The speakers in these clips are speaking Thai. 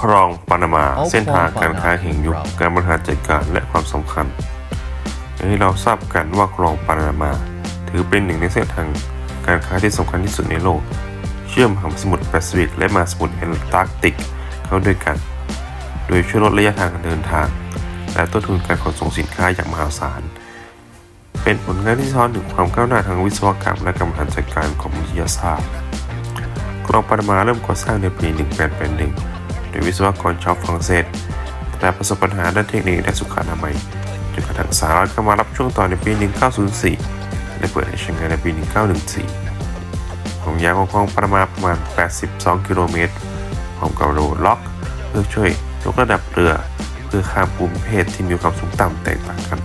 คลองปานามา เส้นทางการค้าแห่งยุคการบริหารจัดการและความสำคัญอย่างที่เราทราบกันว่าคลองปานามา ถือเป็นหนึ่งในเส้นทางการค้าที่สำคัญที่สุดในโลก เชื่อมมหาสมุทรแปซิฟิกและมหาสมุทรแอนตาร์กติกเข้าด้วยกัน โดยช่วยลดระยะทางการเดินทาง และต้นทุนการขนส่งสินค้าอย่างมหาศาล เป็นผลงานที่สะท้อนถึงความก้าวหน้าทางวิศวกรรมและการบริหารจัดการของวิทยาศาสตร์คลองปานามาเริ่มก่อสร้างในปี 1881 โดยวิศวกรชาวฝรั่งเศส แต่ประสบปัญหาด้านเทคนิคและสุขอนามัยจนกระทั่งสหรัฐเข้ามารับช่วงต่อในปี 1904 และเปิดให้ใช้งานในปี 1914ความยาวของคลองปานามาณประมาณ 82 กิโลเมตรพร้อมกับโรดล็อก เพื่อช่วยยกระดับเรือเพื่อข้ามภูมิประเทศที่มีความสูงต่ำแตกต่างกัน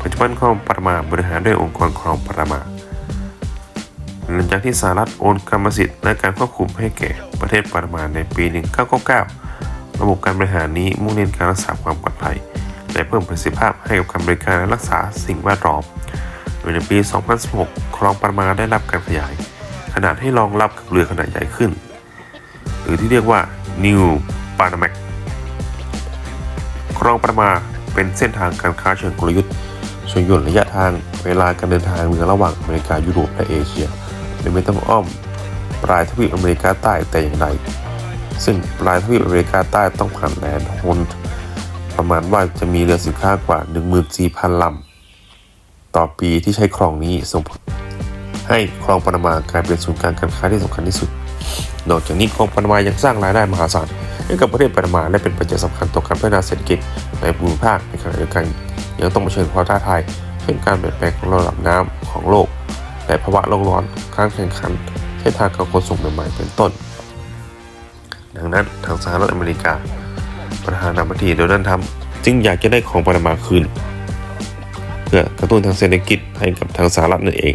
ปัจจุบันคลองปานามาบริหารด้วยองค์กรคลองปานามา หลังจากที่สหรัฐโอนกรรมสิทธิ์และการควบคุมให้แก่ประเทศปานามาในปี 1999 ระบบการบริหารนี้มุ่งเน้นการรักษาความปลอดภัย และเพิ่มประสิทธิภาพให้กับการบริการและรักษาสิ่งแวดล้อมโดยในปี 2016 คลองปานามาได้รับการขยาย ขนาดให้รองรับกับเรือขนาดใหญ่ขึ้น หรือที่เรียกว่า New Panamax คลองปานามาเป็นเส้นทางการค้าเชิงกลยุทธ์ช่วยย่นระยะทางเวลาการเดินทางเรือระหว่างอเมริกายุโรปและเอเชีย โดยไม่ต้องอ้อมปลายทวีปอเมริกาใต้แต่อย่างใดซึ่งปลายทวีปอเมริกาใต้ต้องผ่านแลนด์โฮนประมาณว่าจะมีเรือสินค้ากว่า 14,000 ลำ ต่อปีที่ใช้คลองนี้ส่งผลให้คลองปานามากลายเป็นศูนย์กลางการค้าที่สำคัญที่สุด นอกจากนี้คลองปานามายังสร้างรายได้มหาศาลให้กับประเทศปานามาและเป็นปัจจัยสำคัญต่อการพัฒนาเศรษฐกิจในภูมิภาคในขณะเดียวกันยังต้องเผชิญความท้าทายเช่นการเปลี่ยนแปลงของระดับน้ำของโลก และภาวะโลกร้อนการแข่งขันเส้นทางการขนส่งใหม่ๆเป็นต้น ดังนั้นทางสหรัฐอเมริกา ประธานาธิบดีโดนัลด์ทรัมป์จึงอยากจะได้ของปานามาคืน เพื่อกระตุ้นทางเศรษฐกิจให้กับทางสหรัฐนั่นเอง